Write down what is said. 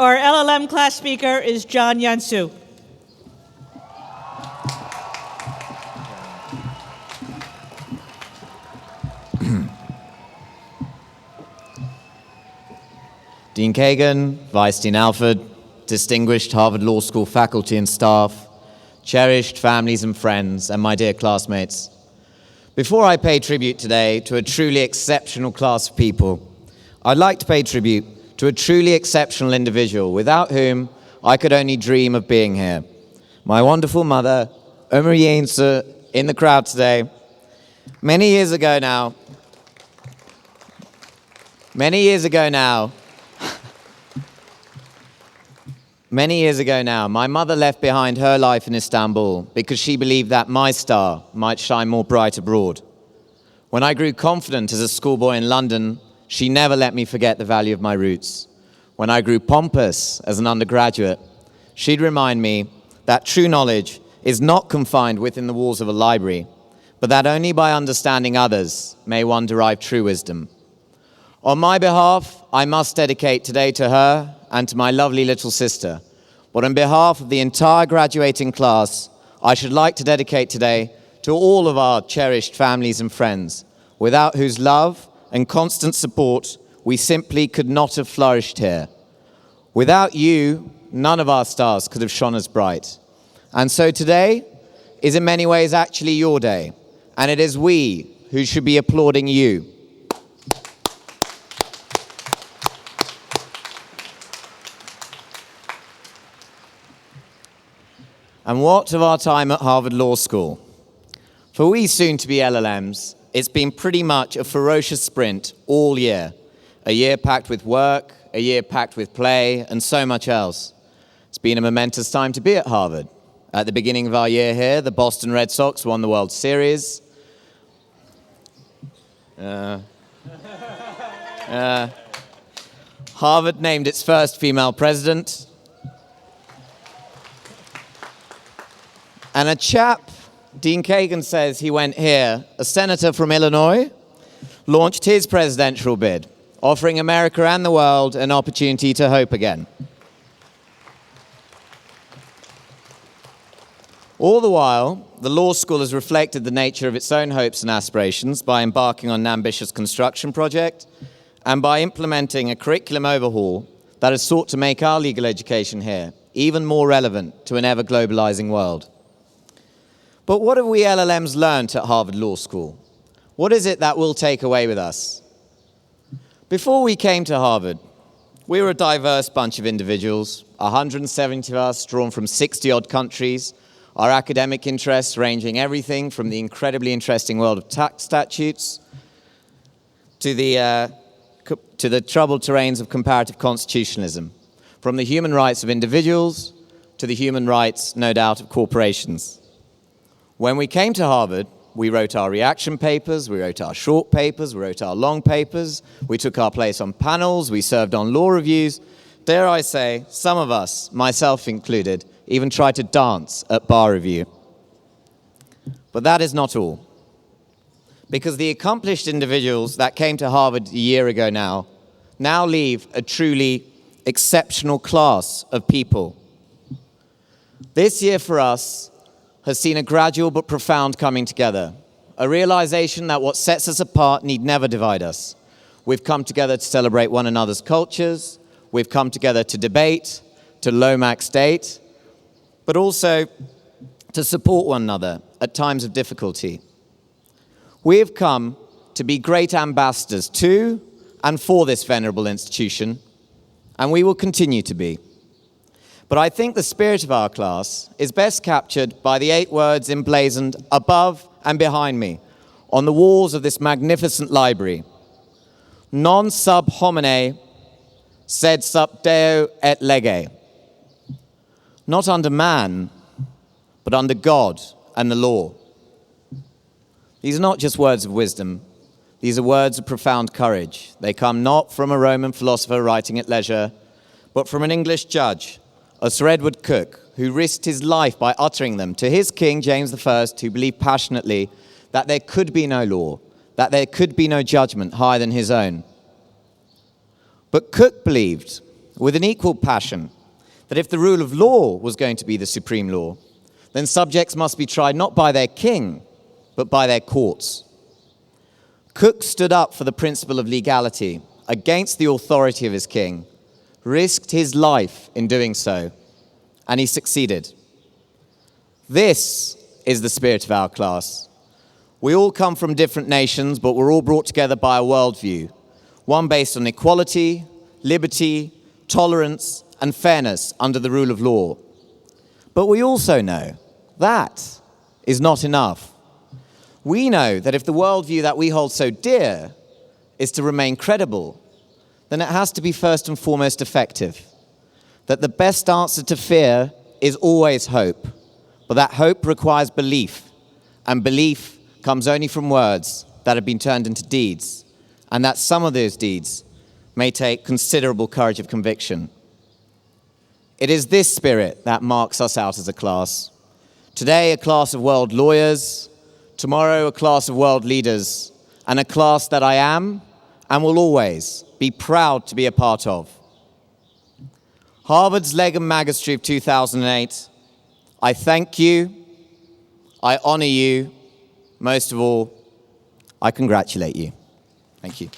Our LLM class speaker is John Yansu. Dean Kagan, Vice Dean Alford, distinguished Harvard Law School faculty and staff, cherished families and friends, and my dear classmates. Before I pay tribute today to a truly exceptional class of people, I'd like to pay tribute to a truly exceptional individual without whom I could only dream of being here. My wonderful mother, Ömer Yensu, in the crowd today. Many years ago now, many years ago now, Many years ago now, my mother left behind her life in Istanbul because she believed that my star might shine more bright abroad. When I grew confident as a schoolboy in London, she never let me forget the value of my roots. When I grew pompous as an undergraduate, she'd remind me that true knowledge is not confined within the walls of a library, but that only by understanding others may one derive true wisdom. On my behalf, I must dedicate today to her and to my lovely little sister. But on behalf of the entire graduating class, I should like to dedicate today to all of our cherished families and friends, without whose love and constant support we simply could not have flourished here. Without you, none of our stars could have shone as bright. And so today is in many ways actually your day, and it is we who should be applauding you. And what of our time at Harvard Law School? For we soon to be LLMs, it's been pretty much a ferocious sprint all year. A year packed with work, a year packed with play, and so much else. It's been a momentous time to be at Harvard. At the beginning of our year here, the Boston Red Sox won the World Series. Uh, uh, Harvard named its first female president. And a chap, Dean Kagan says he went here, a senator from Illinois, launched his presidential bid, offering America and the world an opportunity to hope again. All the while, the law school has reflected the nature of its own hopes and aspirations by embarking on an ambitious construction project and by implementing a curriculum overhaul that has sought to make our legal education here even more relevant to an ever globalizing world. But what have we LLMs learned at Harvard Law School? What is it that we'll take away with us? Before we came to Harvard, we were a diverse bunch of individuals, 170 of us drawn from 60 odd countries, our academic interests ranging everything from the incredibly interesting world of tax statutes to the, uh, to the troubled terrains of comparative constitutionalism, from the human rights of individuals to the human rights, no doubt, of corporations. When we came to Harvard, we wrote our reaction papers, we wrote our short papers, we wrote our long papers, we took our place on panels, we served on law reviews. Dare I say, some of us, myself included, even tried to dance at bar review. But that is not all. Because the accomplished individuals that came to Harvard a year ago now now leave a truly exceptional class of people. This year for us has seen a gradual but profound coming together, a realization that what sets us apart need never divide us. We've come together to celebrate one another's cultures, we've come together to debate, to Lomax date, but also to support one another at times of difficulty. We have come to be great ambassadors to and for this venerable institution, and we will continue to be. But I think the spirit of our class is best captured by the eight words emblazoned above and behind me on the walls of this magnificent library. Non sub homine sed sub Deo et lege. Not under man, but under God and the law. These are not just words of wisdom, these are words of profound courage. They come not from a Roman philosopher writing at leisure, but from an English judge a Sir Edward Coke, who risked his life by uttering them to his king, James I, who believed passionately that there could be no law, that there could be no judgment higher than his own. But Coke believed, with an equal passion that if the rule of law was going to be the supreme law, then subjects must be tried not by their king, but by their courts. Cook stood up for the principle of legality against the authority of his king, risked his life in doing so, and he succeeded. This is the spirit of our class. We all come from different nations, but we're all brought together by a worldview, one based on equality, liberty, tolerance, and fairness under the rule of law. But we also know that is not enough. We know that if the worldview that we hold so dear is to remain credible, then it has to be first and foremost effective. That the best answer to fear is always hope, but that hope requires belief, and belief comes only from words that have been turned into deeds, and that some of those deeds may take considerable courage of conviction. It is this spirit that marks us out as a class. Today, a class of world lawyers, tomorrow, a class of world leaders, and a class that I am and will always be proud to be a part of. Harvard's Legum Magistery of 2008, I thank you, I honor you, most of all, I congratulate you. Thank you.